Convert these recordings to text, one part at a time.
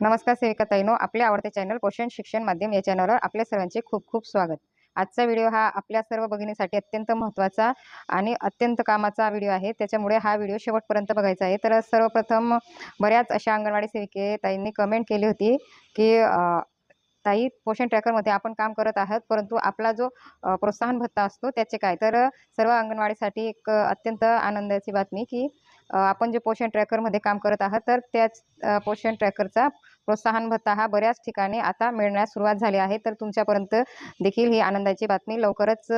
नमस्कार सेविका ताईनो आपले आवडते चॅनल पोषण शिक्षण माध्यम या चॅनलवर आपल्या सर्वांचे खूप खूप स्वागत. आजचा व्हिडिओ हा आपल्या सर्व भगिनीसाठी अत्यंत महत्त्वाचा आणि अत्यंत कामाचा व्हिडिओ आहे. त्याच्यामुळे हा व्हिडिओ शेवटपर्यंत बघायचा आहे. तर सर्वप्रथम बऱ्याच अशा अंगणवाडी सेविके ताईंनी कमेंट केली होती की ताई पोषण ट्रॅकरमध्ये आपण काम करत आहात परंतु आपला जो प्रोत्साहन भत्ता असतो त्याचे काय? तर सर्व अंगणवाडीसाठी एक अत्यंत आनंदाची बातमी की आपण जे पोषण ट्रॅकरमध्ये काम करत आहात तर त्याच पोषण ट्रॅकरचा प्रोत्साहन भत्ता हा बऱ्याच ठिकाणी आता मिळण्यास सुरुवात झाली आहे. तर तुमच्यापर्यंत देखील ही आनंदाची बातमी लवकरच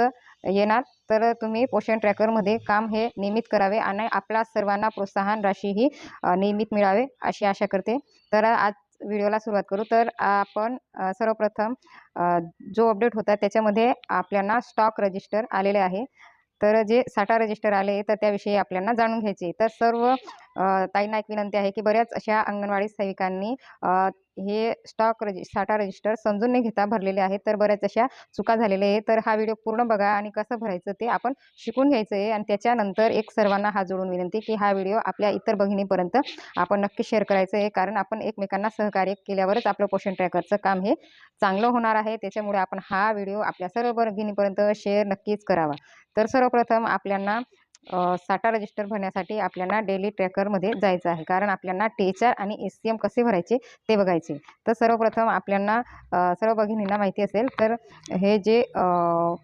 येणार. तर तुम्ही पोषण ट्रॅकरमध्ये काम हे नियमित करावे आणि आपल्या सर्वांना प्रोत्साहन राशी ही नियमित मिळावे अशी आशा करते. तर आज व्हिडिओला सुरुवात करू. तर आपण सर्वप्रथम जो अपडेट होता त्याच्यामध्ये आपल्याला स्टॉक रजिस्टर आलेले आहे. तर जे साठा रजिस्टर आले तर त्याविषयी आपल्याला जाणून घ्यायचे. तर सर्व अ, ताईंना एक विनंती आहे की बऱ्याच अशा अंगणवाडी सेविकांनी हे स्टॉक रजि साठा रजिस्टर समजून न घेता भरलेले आहेत. तर बऱ्याच अशा चुका झालेल्या आहे तर हा व्हिडिओ पूर्ण बघा आणि कसं भरायचं ते आपण शिकून घ्यायचं आहे आणि त्याच्यानंतर एक सर्वांना हा जोडून विनंती की हा व्हिडिओ आपल्या इतर बहिणीपर्यंत आपण नक्की शेअर करायचं आहे कारण आपण एकमेकांना सहकार्य केल्यावरच आपलं पोषण ट्रॅकरचं काम हे चांगलं होणार आहे. त्याच्यामुळे आपण हा व्हिडिओ आपल्या सर्व बहिणीपर्यंत शेअर नक्कीच करावा. तर सर्वप्रथम आपल्याला साठा रजिस्टर भरण्यासाठी आपल्याला डेली ट्रॅकरमध्ये जायचं आहे. कारण आपल्याला टेचर आणि एस सी एम कसे भरायचे ते बघायचे. तर सर्वप्रथम आपल्याला सर्व भगिनींना माहिती असेल तर हे जे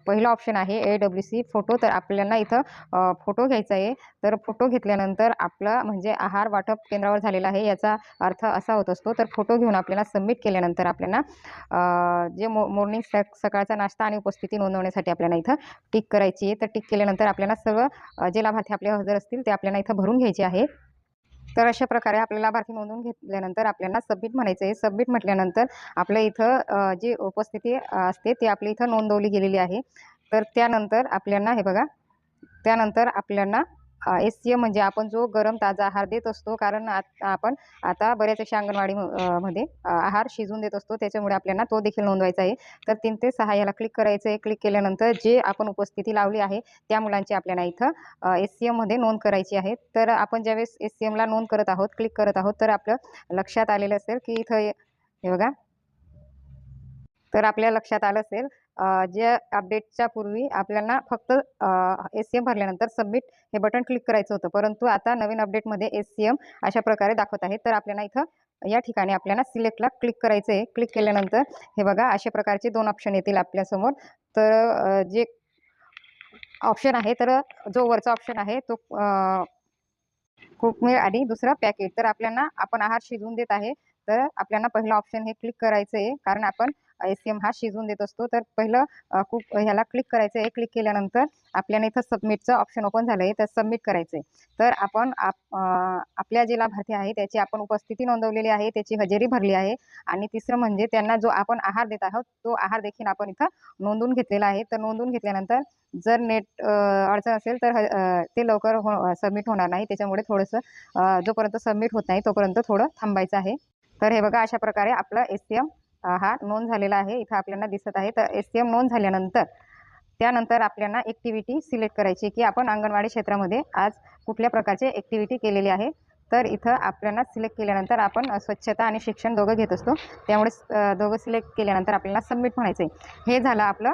पहिलं ऑप्शन आहे ए डब्ल्यू सी फोटो तर आपल्याला इथं फोटो घ्यायचा आहे. तर फोटो घेतल्यानंतर आपलं म्हणजे आहार वाटप केंद्रावर झालेला आहे याचा अर्थ असा होत असतो. तर फोटो घेऊन आपल्याला सबमिट केल्यानंतर आपल्याला जे मो मॉर्निंग सकाळचा नाश्ता आणि उपस्थिती नोंदवण्यासाठी आपल्याला इथं टिक करायची आहे. तर टिक केल्यानंतर आपल्याला सर्व जे लाभार्थी आपले हजर असतील ते आपल्याला इथं भरून घ्यायचे आहे तर अशा प्रकारे आपल्याला लाभार्थी नोंदवून घेतल्यानंतर आपल्याला सबमिट म्हणायचं आहे सबमिट म्हटल्यानंतर आपल्या इथं जी उपस्थिती असते ती आपली इथं नोंदवली गेलेली आहे. तर त्यानंतर आपल्याला हे बघा त्यानंतर आपल्याला एस सी एम म्हणजे आपण जो गरम ताजा आहार देत असतो कारण आत आपण आता बऱ्याच अशा अंगणवाडी म- मध्ये आहार शिजवून देत असतो त्याच्यामुळे आपल्याला तो देखील नोंदवायचा आहे. तर तीन ते सहा याला क्लिक करायचं आहे. क्लिक केल्यानंतर जे आपण उपस्थिती लावली आहे त्या मुलांची आपल्याला इथं एस सी एममध्ये नोंद करायची आहे. तर आपण ज्यावेळेस एस सी एमला नोंद करत आहोत क्लिक करत आहोत तर आपलं लक्षात आलेलं असेल की इथं हे बघा. तर आपल्या लक्षात आलं असेल ज्या जे अपडेटच्या पूर्वी आपल्याला फक्त एस सी एम भरल्यानंतर सबमिट हे बटन क्लिक करायचं होतं. परंतु आता नवीन अपडेटमध्ये एस सी एम अशा प्रकारे दाखवत आहे. तर आपल्याला इथं या ठिकाणी आपल्याला सिलेक्टला क्लिक करायचं आहे क्लिक केल्यानंतर हे बघा अशा प्रकारचे दोन ऑप्शन येतील आपल्यासमोर तर जे ऑप्शन आहे तर जो वरचा ऑप्शन आहे तो अ, आणि दुसरा पॅकेट तर आपल्याला आपण आहार शिजवून देत आहे. तर आपल्याला पहिलं ऑप्शन हे क्लिक करायचं आहे कारण आपण एम हा शिजवून देत असतो. तर पहिलं कुक ह्याला क्लिक करायचं. आहे क्लिक केल्यानंतर आपल्याला इथं सबमिटचं ऑप्शन ओपन झालं आहे तर सबमिट करायचं आहे तर आपण आप आपल्या जे लाभार्थी आहे त्याची आपण उपस्थिती नोंदवलेली आहे. त्याची हजेरी भरली आहे. आणि तिसरं म्हणजे त्यांना जो आपण आहार देत आहोत तो आहार देखील आपण इथं नोंदवून घेतलेला आहे. तर नोंदवून घेतल्यानंतर जर नेट अडचण असेल तर ह- ते लवकर हो सबमिट होणार नाही. त्याच्यामुळे थोडंसं जोपर्यंत सबमिट होत नाही तोपर्यंत थोडं थांबायचं आहे. तर हे बघा अशा प्रकारे आपलं एस सी एम हा नोंद झालेला आहे. इथं आपल्याला दिसत आहे. तर एस सी एम नोंद झाल्यानंतर त्यानंतर आपल्याला ॲक्टिव्हिटी सिलेक्ट करायची की आपण अंगणवाडी क्षेत्रामध्ये आज कुठल्या प्रकारचे ॲक्टिव्हिटी केलेली आहे. तर इथं आपल्याला सिलेक्ट केल्यानंतर आपण स्वच्छता आणि शिक्षण दोघं घेत असतो. त्यामुळे दोघं सिलेक्ट केल्यानंतर आपल्याला सबमिट म्हणायचं आहे हे झालं आपलं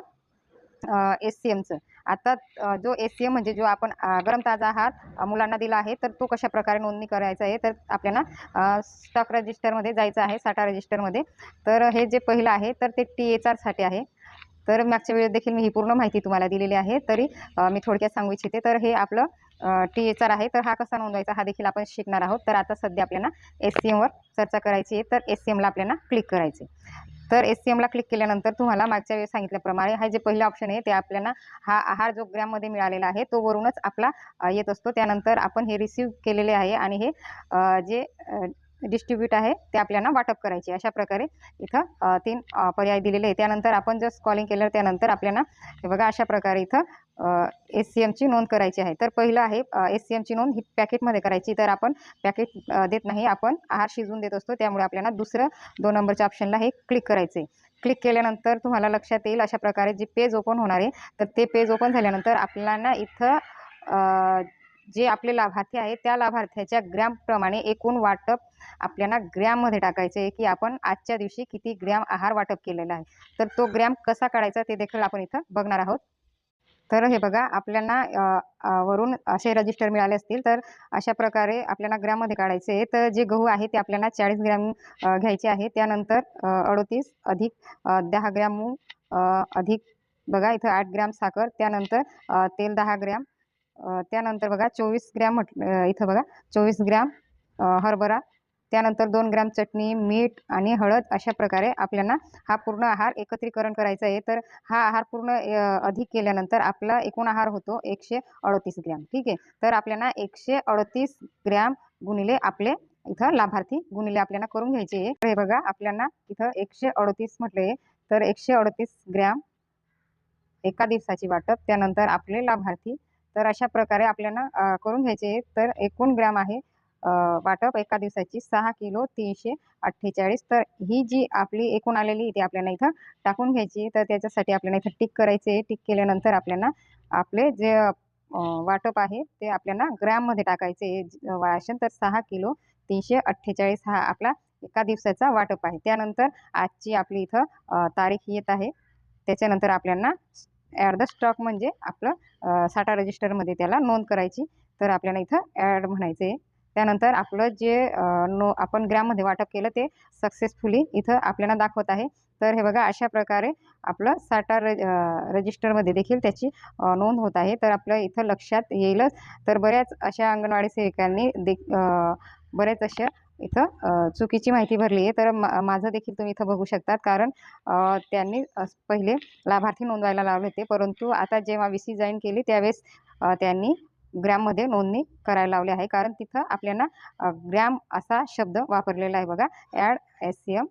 एस सी एमचं आता जो एस सी एम म्हणजे जो आपण गरम ताजा आहार मुलांना दिला आहे तर तो कशा प्रकारे नोंदणी करायचा आहे तर आपल्याला स्टॉक रजिस्टरमध्ये जायचं आहे साठा रजिस्टरमध्ये तर हे जे पहिलं आहे तर ते टी एच आरसाठी आहे. तर मागच्या वेळेस देखील मी ही पूर्ण माहिती तुम्हाला दिलेली आहे तरी मी थोडक्यात सांगू इच्छिते. तर हे आपलं टी एच आर आहे तर हा कसा नोंदवायचा हा देखील आपण शिकणार आहोत. तर आता सध्या आपल्याला एस सी एमवर चर्चा करायची आहे तर एस सी एमला आपल्याला क्लिक करायचे तर एस सी एमला क्लिक केल्यानंतर तुम्हाला मागच्या वेळेस सांगितल्याप्रमाणे हा जे पहिलं ऑप्शन आहे ते आपल्याला हा आहार जो ग्रॅममध्ये मिळालेला आहे तो वरूनच आपला येत असतो. त्यानंतर आपण हे रिसीव केलेले आहे आणि हे जे डिस्ट्रीब्यूट आहे ते आपल्याला वाटप करायचे. अशा प्रकारे इथं तीन पर्याय दिलेले आहे त्यानंतर आपण जर कॉलिंग केलं त्यानंतर आपल्याला हे बघा अशा प्रकारे इथं एस सी एमची नोंद करायची आहे. तर पहिलं आहे एस सी एमची नोंद ही पॅकेटमध्ये करायची. तर आपण पॅकेट देत नाही आपण आहार शिजवून देत असतो. त्यामुळे आपल्याला दुसरं दोन नंबरच्या ऑप्शनला हे क्लिक करायचे क्लिक केल्यानंतर तुम्हाला लक्षात येईल अशा प्रकारे जे पेज ओपन होणार आहे तर ते पेज ओपन झाल्यानंतर आपल्याला इथं जे आपले लाभार्थी आहे त्या लाभार्थ्याच्या ग्रॅमप्रमाणे एकूण वाटप आपल्याला ग्रॅममध्ये टाकायचं आहे की आपण आजच्या दिवशी किती ग्रॅम आहार वाटप केलेला आहे. तर तो ग्रॅम कसा काढायचा ते देखील आपण इथं बघणार आहोत. तर हे बघा आपल्याला वरून असे रजिस्टर मिळाले असतील तर अशा प्रकारे आपल्याला ग्रॅममध्ये काढायचे आहे तर जे गहू आहे ते आपल्याला चाळीस ग्रॅम घ्यायचे आहे. त्यानंतर अडोतीस अधिक दहा ग्रॅम मूग अधिक बघा इथं आठ ग्रॅम साखर. त्यानंतर तेल दहा ग्रॅम त्यानंतर बघा चोवीस ग्रॅम म्हट इथं बघा चोवीस ग्रॅम हरभरा त्यानंतर दोन ग्रॅम चटणी मीठ आणि हळद अशा प्रकारे आपल्याला हा पूर्ण आहार एकत्रीकरण करायचा आहे. तर हा आहार पूर्ण अधिक केल्यानंतर आपला एकूण आहार होतो एकशे अडतीस ग्रॅम. ठीक आहे? तर आपल्याला एकशे अडतीस ग्रॅम गुणिले आपले इथं लाभार्थी गुणिले आपल्याला करून घ्यायचे आहे. तर हे बघा आपल्याला इथं एकशे अडतीस म्हटले तर एकशे अडतीस ग्रॅम एका दिवसाची वाटप त्यानंतर आपले लाभार्थी तर अशा प्रकारे आपल्याला करून घ्यायचे आहे तर एकूण ग्रॅम आहे वाटप एका दिवसाची सहा किलो तीनशे अठ्ठेचाळीस. तर ही जी आपली एकूण आलेली ती आपल्याला इथं टाकून घ्यायची. तर त्याच्यासाठी आपल्याला इथं टिक करायचे. टिक केल्यानंतर आपल्याला आपले जे वाटप आहे ते आपल्याला ग्रॅममध्ये टाकायचे. वाशन तर सहा किलो तीनशे अठ्ठेचाळीस हा आपला एका दिवसाचा वाटप आहे. त्यानंतर आजची आपली इथं तारीख येत आहे. त्याच्यानंतर आपल्याला ॲड द स्टॉक म्हणजे आपलं साठा रजिस्टरमध्ये त्याला नोंद करायची. तर आपल्याला इथं ॲड म्हणायचं आहे. त्यानंतर आपलं जे नो आपण ग्रॅममध्ये वाटप केलं ते सक्सेसफुली इथं आपल्याला दाखवत आहे. तर हे बघा अशा प्रकारे आपलं साठा रज रजिस्टरमध्ये देखील त्याची नोंद होत आहे. तर आपलं इथं लक्षात येईलच. तर बऱ्याच अशा अंगणवाडी सेविकांनी दे बऱ्याच अशा इथं चुकीची माहिती भरली आहे. तर मा माझं देखील तुम्ही इथं बघू शकतात. कारण त्यांनी पहिले लाभार्थी नोंदवायला लावले होते. परंतु आता जेव्हा वी सी जॉईन केली त्यावेळेस त्यांनी ग्रॅममध्ये नोंदणी करायला लावली आहे. कारण तिथं आपल्याला ग्रॅम असा शब्द वापरलेला आहे बघा. Add S C M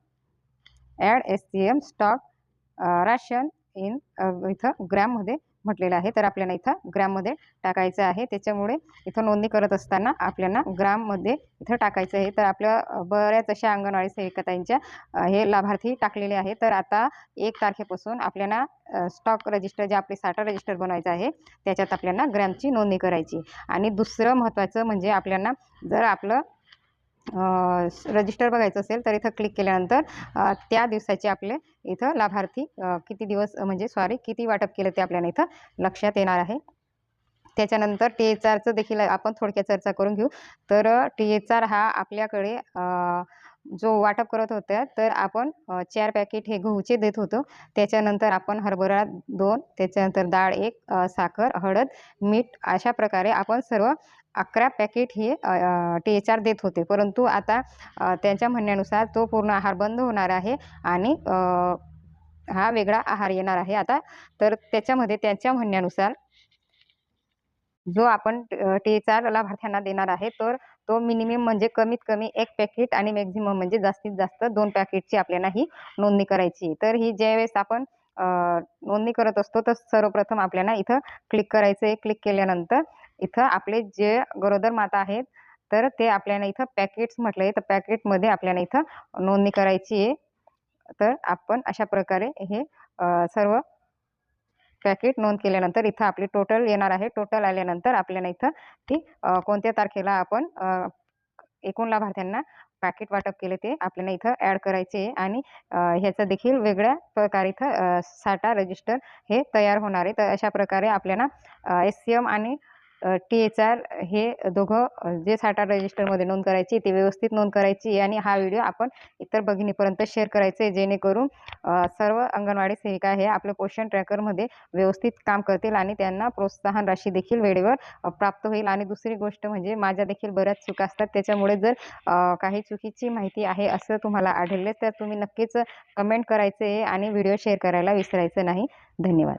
add S C M stock ration in इथं ग्रॅममध्ये म्हटलेलं आहे. तर आपल्याला इथं ग्रॅममध्ये टाकायचं आहे. त्याच्यामुळे इथं नोंदणी करत असताना आपल्याला ग्राममध्ये इथं टाकायचं आहे. तर आपल्या बऱ्याच अशा अंगणवाडी सेविकाताईंच्या हे लाभार्थी टाकलेले आहे तर आता एक तारखेपासून आपल्याला स्टॉक रजिस्टर जे आपले साठा रजिस्टर बनवायचं आहे त्याच्यात आपल्याला ग्रॅमची नोंदणी करायची. आणि दुसरं महत्त्वाचं म्हणजे आपल्याला जर आपलं रजिस्टर बघायचं असेल तर इथं क्लिक केल्यानंतर त्या दिवसाचे आपले इथं लाभार्थी किती दिवस म्हणजे सॉरी किती वाटप केलं ते आपल्याला इथं लक्षात येणार आहे. त्याच्यानंतर टी एच आरचं देखील आपण थोडक्यात चर्चा करून घेऊ. तर टी एच आर हा आपल्याकडे जो वाटप करत होत्या तर आपण चार पॅकेट हे गहूचे देत होतो. त्याच्यानंतर आपण हरभरा दोन त्याच्यानंतर डाळ एक साखर हळद मीठ अशा प्रकारे आपण सर्व अकरा पॅकेट हे टी एच आर देत होते. परंतु आता त्यांच्या म्हणण्यानुसार तो पूर्ण आहार बंद होणार आहे आणि हा वेगळा आहार येणार आहे आता. तर त्याच्यामध्ये त्यांच्या म्हणण्यानुसार जो आपण टी एच आर लाभार्थ्यांना देणार आहे तर तो मिनिमम म्हणजे कमीत कमी एक पॅकेट आणि मॅक्झिमम म्हणजे जास्तीत जास्त दोन पॅकेटची आपल्याला ही नोंदणी करायची तर ही ज्यावेळेस आपण नोंदणी करत असतो तर सर्वप्रथम आपल्याला इथं क्लिक करायचं आहे. क्लिक केल्यानंतर इथं आपले जे गरोदर माता आहेत तर ते आपल्याला इथं पॅकेट्स म्हटलं आहे तर पॅकेटमध्ये आपल्याला इथं नोंदणी करायची आहे. तर आपण अशा प्रकारे हे सर्व पॅकेट नोंद केल्यानंतर इथं आपली टोटल येणार आहे. टोटल आल्यानंतर आपल्याला इथं ती कोणत्या तारखेला आपण एकूण लाभार्थ्यांना पॅकेट वाटप केले ते आपल्याला इथं ॲड करायचे आहे. आणि ह्याचं देखील वेगळ्या प्रकारे इथं साठा रजिस्टर हे तयार होणार आहे. तर अशा प्रकारे आपल्याला एस सी एम आणि टी एच आर हे दोघं जे साठा रजिस्टरमध्ये नोंद करायची ते व्यवस्थित नोंद करायची आहे आणि हा व्हिडिओ आपण इतर भगिनीपर्यंत शेअर करायचे आहे जेणेकरून सर्व अंगणवाडी सेविका हे आपलं पोषण ट्रॅकरमध्ये व्यवस्थित काम करतील आणि त्यांना प्रोत्साहन राशी देखील वेळेवर प्राप्त होईल. आणि दुसरी गोष्ट म्हणजे माझ्या देखील बऱ्याच चुका असतात. त्याच्यामुळे जर काही चुकीची माहिती आहे असं तुम्हाला आढळले तर तुम्ही नक्कीच कमेंट करायचे आहे आणि व्हिडिओ शेअर करायला विसरायचं नाही. धन्यवाद.